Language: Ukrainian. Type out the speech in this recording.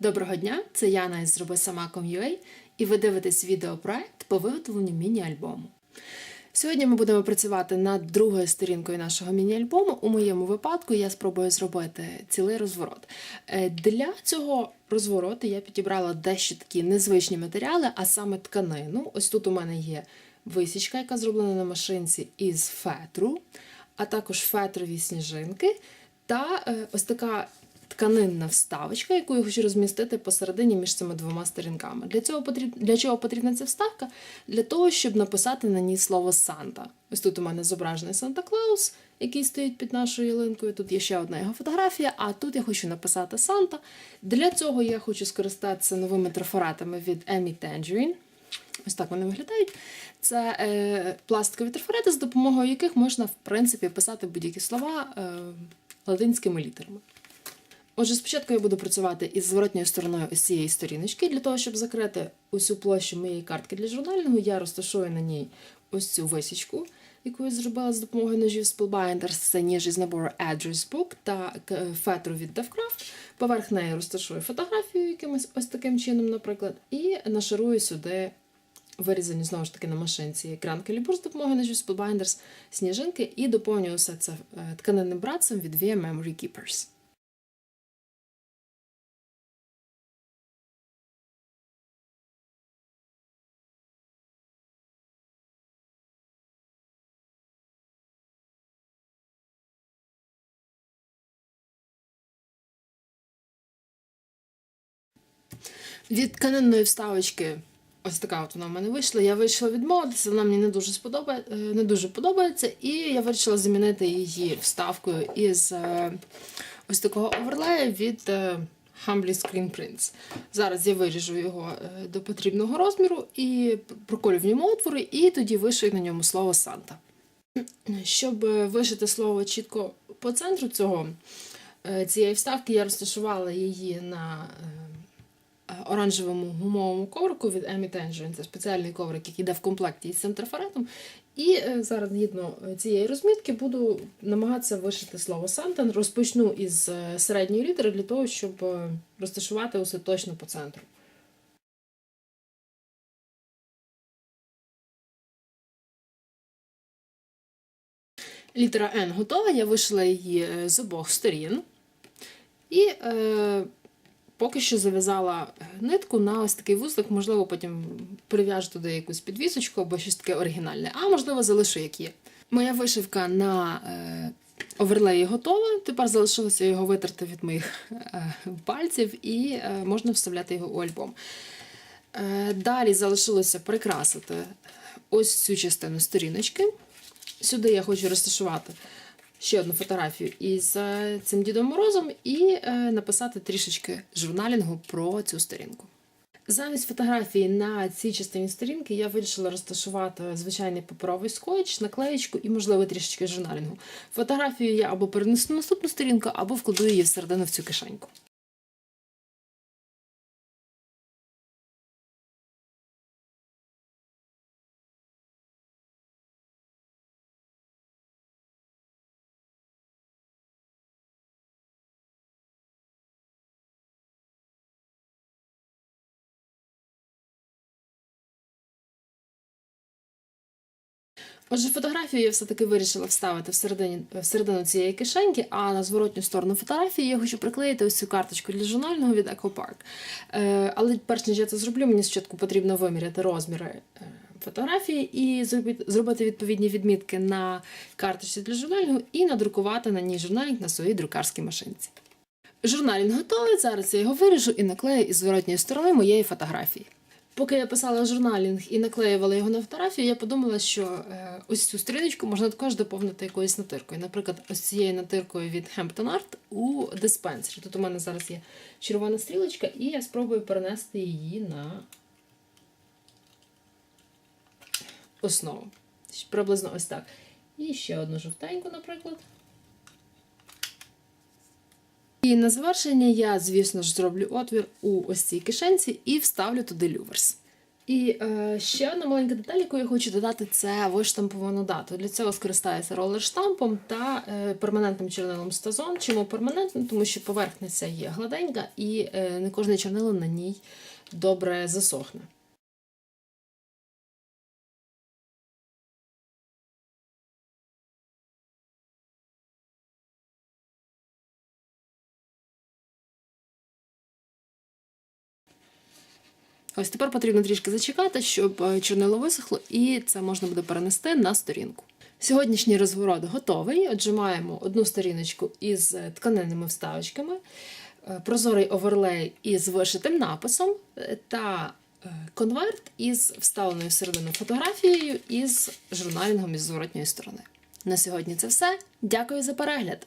Доброго дня! Це Яна із Зроби Сама.com.ua і ви дивитесь відеопроект по виготовленню міні-альбому. Сьогодні ми будемо працювати над другою сторінкою нашого міні-альбому. У моєму випадку я спробую зробити цілий розворот. Е, Для цього розвороту я підібрала дещо такі незвичні матеріали, а саме тканину. Ось тут у мене є висічка, яка зроблена на машинці із фетру, а також фетрові сніжинки та е, ось така тканинна вставочка, яку я хочу розмістити посередині між цими двома сторінками. Для цього потріб... для чого потрібна ця вставка? Для того, щоб написати на ній слово Санта. Ось тут у мене зображений Санта Клаус, який стоїть під нашою ялинкою. Тут є ще одна його фотографія, а тут я хочу написати Санта. Для цього я хочу скористатися новими трафаретами від Emmy Tangerine. Ось так вони виглядають. Це е, пластикові трафарети, з допомогою яких можна, в принципі, писати будь-які слова е, латинськими літерами. Отже, спочатку я буду працювати із зворотньою стороною ось цієї сторіночки. Для того, щоб закрити усю площу моєї картки для журнального, я розташую на ній ось цю висічку, яку я зробила з допомогою ножів Spellbinders. Це ніж із набору Address Book та фетру від DevCraft. Поверх неї розташую фотографію якимось ось таким чином, наприклад, і нашарую сюди вирізані знову ж таки на машинці екранки лібур з допомогою ножів Spellbinders, сніжинки і доповнюю все це е, тканинним братцем від VIA Memory Keepers. Від тканинної вставочки, ось така от вона в мене вийшла. Я вирішила відмовитися, вона мені не дуже сподобає, е, не дуже подобається, і я вирішила замінити її вставкою із е, ось такого оверлея від е, Humbly Screen Prints. Зараз я виріжу його до потрібного розміру і проколю в ньому отвори, і тоді вишию на ньому слово Санта. Щоб вишити слово чітко по центру цього цієї вставки, я розташувала її на оранжевому гумовому коврику від Emmy Tangerine. Це спеціальний коврик, який йде в комплекті із цим трафаретом. І е, зараз, згідно е, цієї розмітки, буду намагатися вишити слово Санта. Розпочну із е, середньої літери для того, щоб розташувати усе точно по центру. Літера N готова, я вишила її з обох сторін. І е, поки що зав'язала нитку на ось такий вузлик, можливо, потім прив'яжу туди якусь підвісочку або щось таке оригінальне, а можливо, залишу як є. Моя вишивка на е, оверлеї готова. Тепер залишилося його витерти від моїх е, пальців і е, можна вставляти його у альбом. Е, далі залишилося прикрасити ось цю частину сторіночки. Сюди я хочу розташувати ще одну фотографію із е, цим Дідом Морозом і е, написати трішечки журналінгу про цю сторінку. Замість фотографії на цій частині сторінки я вирішила розташувати звичайний паперовий скотч, наклеєчку і, можливо, трішечки журналінгу. Фотографію я або перенесу на наступну сторінку, або вкладу її всередину в цю кишеньку. Отже, фотографію я все-таки вирішила вставити всередині, всередину цієї кишеньки, а на зворотню сторону фотографії я хочу приклеїти ось цю карточку для журнального від EcoPark. Е, але перш ніж я це зроблю, мені спочатку потрібно виміряти розміри е, фотографії і зробити, відповідні відмітки на карточці для журнального і надрукувати на ній журнальник на своїй друкарській машинці. Журналінг готовий, зараз я його виріжу і наклею із зворотньої сторони моєї фотографії. Поки я писала журналінг і наклеювала його на фотографію, я подумала, що е, ось цю сторіночку можна також доповнити якоюсь натиркою. Наприклад, ось цією натиркою від Hampton Art у диспенсері. Тут у мене зараз є червона стрілочка, і я спробую перенести її на основу. Приблизно ось так. І ще одну жовтеньку, наприклад. І на завершення я, звісно ж, зроблю отвір у ось цій кишенці і вставлю туди люверс. І е, ще одна маленька деталь, яку я хочу додати, це виштамповану дату. Для цього скористаюся ролер-штампом та е, перманентним чорнилом стазон. Чому перманентним? Тому що поверхня ця є гладенька і е, не кожне чорнило на ній добре засохне. Ось тепер потрібно трішки зачекати, щоб е, чорнило висохло, і це можна буде перенести на сторінку. Сьогоднішній розворот готовий. Отже, маємо одну сторіночку із е, тканинними вставочками, е, прозорий оверлей із вишитим написом та конверт із вставленою всередину фотографією із журналінгом із зворотньої сторони. На сьогодні це все. Дякую за перегляд!